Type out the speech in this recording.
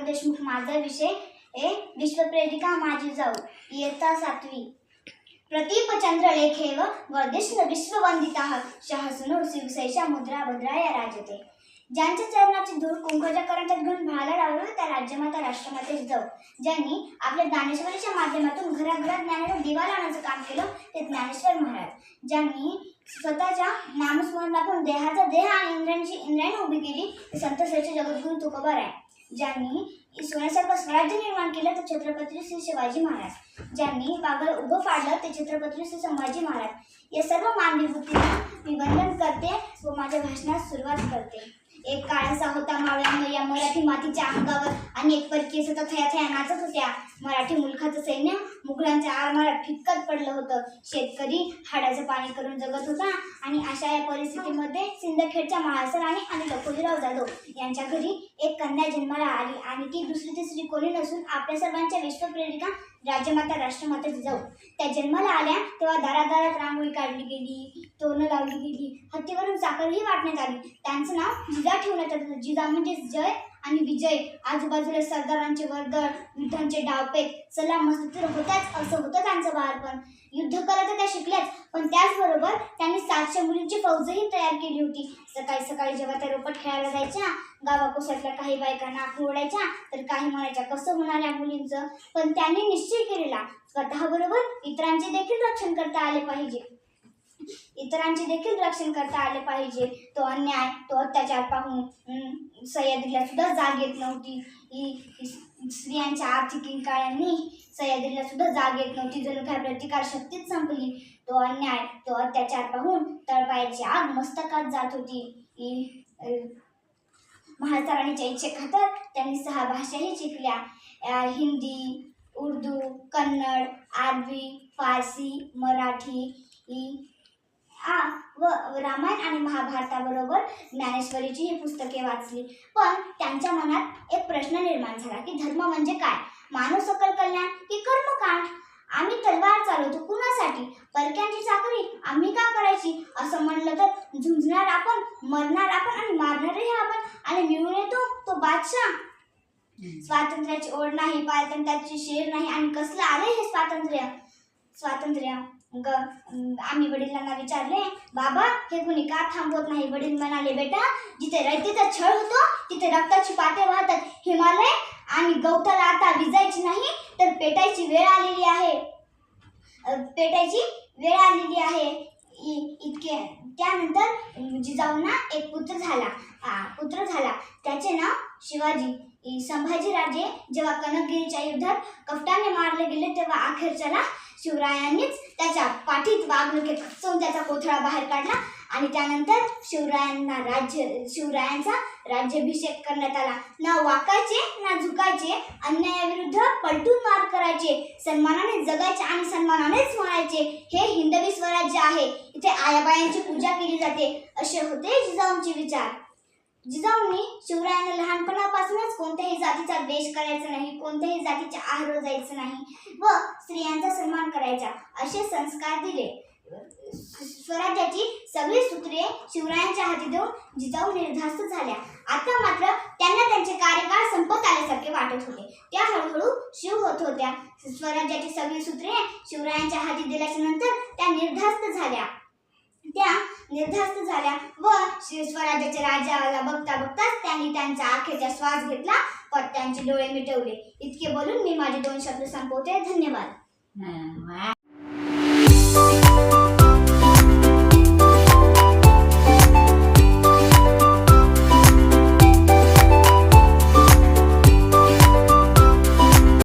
सागर देशमुख माझा विषय ए विश्वप्रेरिका माझी जाऊ. इयत्ता सातवी. प्रतीपचंद्र लेखेव वर्धिष्ण विश्ववंदिता शहसुनो शिवसैषा मुद्रा भद्राया राजते. ज्यांच्या चरणाची धूळ कुंकवाच्या करंटात घेऊन भाला लावलं त्या राज्यमाता राष्ट्रमातेच जाऊ. ज्यांनी आपल्या ज्ञानेश्वरीच्या माध्यमातून घराघरात ज्ञानाचा दिवा लावण्याचं काम केलं ते ज्ञानेश्वर महाराज. ज्यांनी स्वतःच्या नामस्मरणातून देहाचा देह आणि इंद्रांची इंद्रायणी उभी केली ते संत श्रेष्ठ जगद्गुरू तुकोबार आहे. ज्यांनी सोन्यासारखं स्वराज्य निर्माण केलं ते छत्रपती श्री शिवाजी महाराज. ज्यांनी बागल उभं पाडलं ते छत्रपती श्री संभाजी महाराज. या सर्व मानवी बुद्धीला मी वंदन करते व माझ्या भाषणास सुरुवात करते. एक काळासा होता मावळ्यानं. या मराठी मातीच्या अंगावर आणि एक परकीय सतत थया थया नाचत होत्या. मराठी मुलखाचं सैन्य मुघलांच्या आरमारात फिटकत पडलं होतं. शेतकरी हाडाचं पाणी करून जगत होता आणि अशा या परिस्थितीमध्ये सिंदखेडच्या महासराणी आणि लखोजीराव जाधव यांच्या घरी एक कन्या जन्माला आली आणि ती दुसरी तिसरी कोणी नसून आपल्या सर्वांच्या विश्वप्रेरिका राजमाता राष्ट्रमाता जाऊ. त्या जन्माला आल्या तेव्हा दारादारात रांगोळी काढली गेली तोरणं लावली गेली हत्तीवरून साखरही वाटण्यात आली. त्यांचं नाव जिजा ठेवण्यात आलं जिजा म्हणजे जय आणि विजय. आजूबाजूला सरदारांचे वर्दळ युद्धांचे डावपेच सलाम मस्त तर होत्याच असं होतं त्यांचं बालपण. युद्ध करत तर त्या शिकल्याच. पण त्याचबरोबर त्यांनी सातशे मुलींची फौजही तयार केली होती. सकाळी सकाळी जेव्हा त्या रोपट खेळायला जायच्या गावाकोसातल्या काही बायकांना आखू ओढायच्या तर काही म्हणायच्या कसं होणार या मुलींचं? पण त्यांनी निश्चय केलेला स्वतःबरोबर इतरांचे देखील रक्षण करता आले पाहिजे. इतरांचे देखील रक्षण करता आले पाहिजे. तो अन्याय तो अत्याचार पाहून सह्याद्रीला सुद्धा जाग येत नव्हती. स्त्रियांच्या आर्थिक किंकाळ्यांनी सह्याद्रीला सुद्धा जाग येत नव्हती. जणू काय प्रतिकार शक्तीच संपली. तो अन्याय तो अत्याचार पाहून तळपायाची आग मस्तकात जात होती. ही अं, इच्छेखातर त्यांनी सहा भाषाही शिकल्या. हिंदी उर्दू कन्नड अरबी फारसी मराठी आ व रामायण आणि महाभारताबरोबर ज्ञानेश्वरीची ही पुस्तके वाचली. पण त्यांच्या मनात एक प्रश्न निर्माण झाला की धर्म म्हणजे काय? मानव सकल कल्याण की कर्मकांड आम्ही तलवार चालवतो कुणासाठी? परक्यांची चाकरी आम्ही का करायची? असं म्हणलं तर झुंजणार आपण मरणार आपण आणि मारणारही आपण. आणि मिळून येतो तो बादशाह. स्वातंत्र्याची ओढ नाही पारतंत्र्याची शेर नाही आणि कसलं आले हे स्वातंत्र्य? स्वातंत्र्य. ग आम्ही वडिलांना विचारले बाबा हे कुणी का थांबवत नाही? वडील म्हणाले बेटा जिथे रयतेचा छळ होतो तिथे रक्ताची पाते वाहतात हिमालय आणि गवताला आता विजायची नाही तर पेटायची वेळ आलेली आहे. पेटायची वेळ आलेली आहे. इ- इतके. त्यानंतर जिजाऊंना एक पुत्र झाला. पुत्र झाला. त्याचे नाव शिवाजी. संभाजीराजे जेव्हा कनकगिरीच्या युद्धात कपटाने मारले गेले तेव्हा अखेरच्याला शिवरायांनीच त्याच्या पाठीत वाघनखे खचवून त्याचा कोथळा बाहेर काढला आणि त्यानंतर शिवरायांना राज्य शिवरायांचा राज्याभिषेक करण्यात आला. ना वाकायचे ना झुकायचे अन्यायाविरुद्ध पलटून मार करायचे सन्मानाने जगायचे आणि सन्मानानेच मरायचे हे हिंदवी स्वराज्य आहे. इथे आयाबायांची पूजा केली जाते. असे होते जिजाऊंचे विचार. जिजाऊंनी शिवरायांना लहानपणापासूनच कोणत्याही जातीचा द्वेष करायचा नाही कोणत्याही जातीच्या आहार जायचं नाही व स्त्रियांचा सन्मान करायचा असे संस्कार दिले. स्वराज्याची सगळी सूत्रे शिवरायांच्या हाती देऊन जिजाऊ निर्धास्त झाल्या. आता मात्र त्यांना त्यांचे कार्यकाळ संपत आल्यासारखे वाटत होते. त्या हळूहळू शिव होत होत्या. स्वराज्याची सगळी सूत्रे शिवरायांच्या हाती दिल्याच्या नंतर त्या निर्धास्त झाल्या. त्या निर्धास्त झाल्या व श्री स्वराज्याच्या राजाला बघता बघताच त्यांनी त्यांचा आखेचा श्वास घेतला व त्यांचे डोळे मिटवले. इतके बोलून मी माझे दोन शब्द संपवते. धन्यवाद.